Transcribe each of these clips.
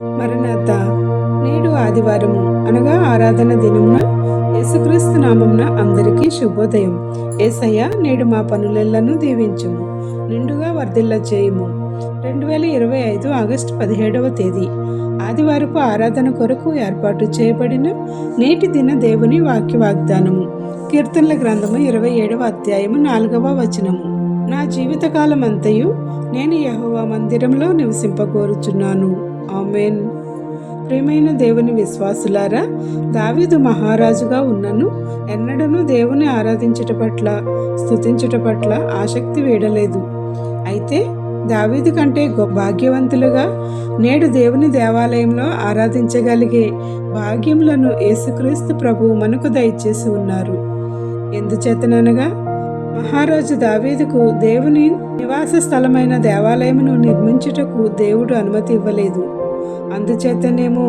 మరణాత నేడు ఆదివారము. అనగా ఆరాధన దినమున యేసుక్రీస్తు నామమున అందరికీ శుభోదయం. ఏసయ్య నేడు మా పనులెల్లను దీవించుము నిండుగా వర్ధిల్ల చేయము. రెండు వేల ఇరవై ఐదు ఆగస్టు పదిహేడవ తేదీ. ఆదివారపు ఆరాధన కొరకు ఏర్పాటు చేయబడిన నేటి దిన దేవుని వాక్య వాగ్దానము కీర్తనల గ్రంథము ఇరవై ఏడవ అధ్యాయము నాలుగవ వచనము. నా జీవితకాలం అంతయు నేను యహోవా మందిరంలో నివసింపకోరుచున్నాను ఆమెన్. ప్రియమైన దేవుని విశ్వాసులారా దావీదు మహారాజుగా ఉన్నను ఎన్నడను దేవుని ఆరాధించుట పట్ల స్థుతించుట పట్ల ఆసక్తి వీడలేదు. అయితే దావీదు కంటే భాగ్యవంతులుగా నేడు దేవుని దేవాలయంలో ఆరాధించగలిగే భాగ్యములను యేసుక్రీస్తు ప్రభువు మనకు దయచేసి ఉన్నారు. ఎందుచేతననగా మహారాజు దావీదుకు దేవుని నివాస స్థలమైన దేవాలయమును నిర్మించుటకు దేవుడు అనుమతి ఇవ్వలేదు. అందుచేతనేమో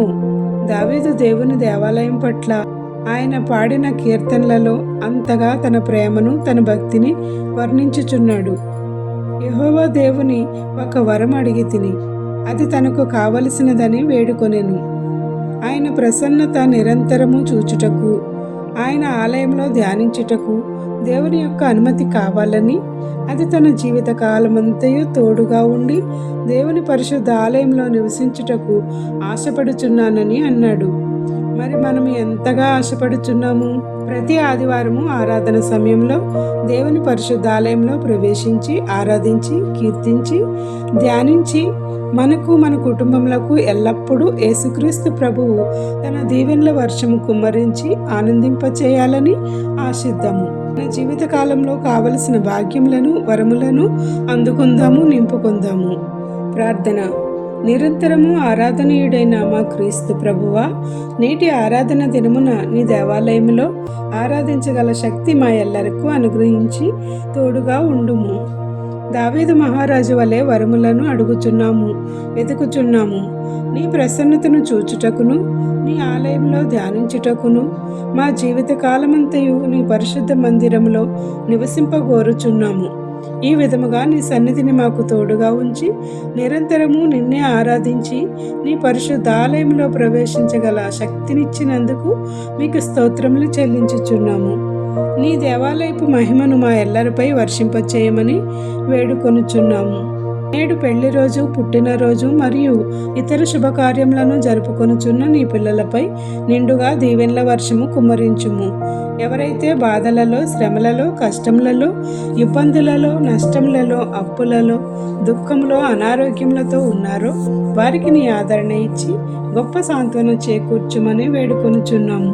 దావీదు దేవుని దేవాలయం పట్ల ఆయన పాడిన కీర్తనలలో అంతగా తన ప్రేమను తన భక్తిని వర్ణించుచున్నాడు. యహోవా దేవుని ఒక వరం అడిగి తిని అది తనకు కావలసినదని వేడుకొనెను. ఆయన ప్రసన్నత నిరంతరము చూచుటకు ఆయన ఆలయంలో ధ్యానించుటకు దేవుని యొక్క అనుమతి కావాలని అది తన జీవిత కాలమంతయు తోడుగా ఉండి దేవుని పరిశుద్ధ ఆలయంలో నివసించుటకు ఆశపడుచున్నానని అన్నాడు. మరి మనం ఎంతగా ఆశపడుచున్నాము? ప్రతి ఆదివారము ఆరాధన సమయంలో దేవుని పరిశుద్ధ ఆలయంలో ప్రవేశించి ఆరాధించి కీర్తించి ధ్యానించి మనకు మన కుటుంబములకు ఎల్లప్పుడూ యేసుక్రీస్తు ప్రభువు తన దీవెనల వర్షము కుమ్మరించి ఆనందింపచేయాలని ఆశిద్దాము. మన జీవితకాలంలో కావలసిన భాగ్యములను వరములను అందుకుందాము నింపుకుందాము. ప్రార్థన. నిరంతరము ఆరాధనీయుడైన మా క్రీస్తు ప్రభువా నేటి ఆరాధన దినమున నీ దేవాలయములో ఆరాధించగల శక్తి మా ఎల్లరకు అనుగ్రహించి తోడుగా ఉండుము. దావీదు మహారాజు వలె వరములను అడుగుచున్నాము వెతుకుచున్నాము. నీ ప్రసన్నతను చూచుటకును నీ ఆలయంలో ధ్యానించుటకును మా జీవిత కాలమంతయు నీ పరిశుద్ధ మందిరంలో నివసింపగోరుచున్నాము. ఈ విధముగా నీ సన్నిధిని మాకు తోడుగా ఉంచి నిరంతరము నిన్నే ఆరాధించి నీ పరిశుద్ధ ఆలయంలో ప్రవేశించగల శక్తినిచ్చినందుకు మీకు స్తోత్రములు చెల్లించుచున్నాము. నీ దేవాలయపు మహిమను మా ఎల్లరిపై వర్షింపచేయమని వేడుకొనుచున్నాము. నేడు పెళ్ళి రోజు పుట్టినరోజు మరియు ఇతర శుభకార్యములను జరుపుకొనుచున్న నీ పిల్లలపై నిండుగా దీవెన్ల వర్షము కుమ్మరించుము. ఎవరైతే బాధలలో శ్రమలలో కష్టములలో ఇబ్బందులలో నష్టములలో అప్పులలో దుఃఖంలో అనారోగ్యములతో ఉన్నారో వారికి నీ ఆదరణ ఇచ్చి గొప్ప సాంత్వన చేకూర్చుమని వేడుకొనుచున్నాము.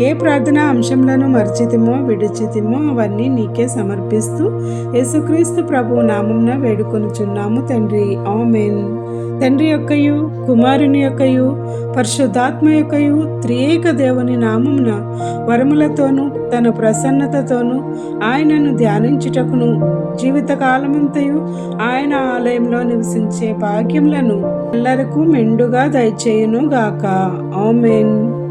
ఏ ప్రార్థనా అంశంలను మర్చితిమో విడిచితిమో అవన్నీ నీకే సమర్పిస్తూ యేసుక్రీస్తు ప్రభు నామంన వేడుకొనుచున్నాము తండ్రి. ఆమెన్. తండ్రి యొక్కయు కుమారుని యొక్కయు పరిశుద్ధాత్మ యొక్కయు త్రియేక దేవుని నామమున వరములతోనూ తన ప్రసన్నతతోనూ ఆయనను ధ్యానించుటకును జీవితకాలమంతయు ఆయన ఆలయంలో నివసించే భాగ్యములను ఎల్లరకు మెండుగా దయచేయును గాక ఆమెన్.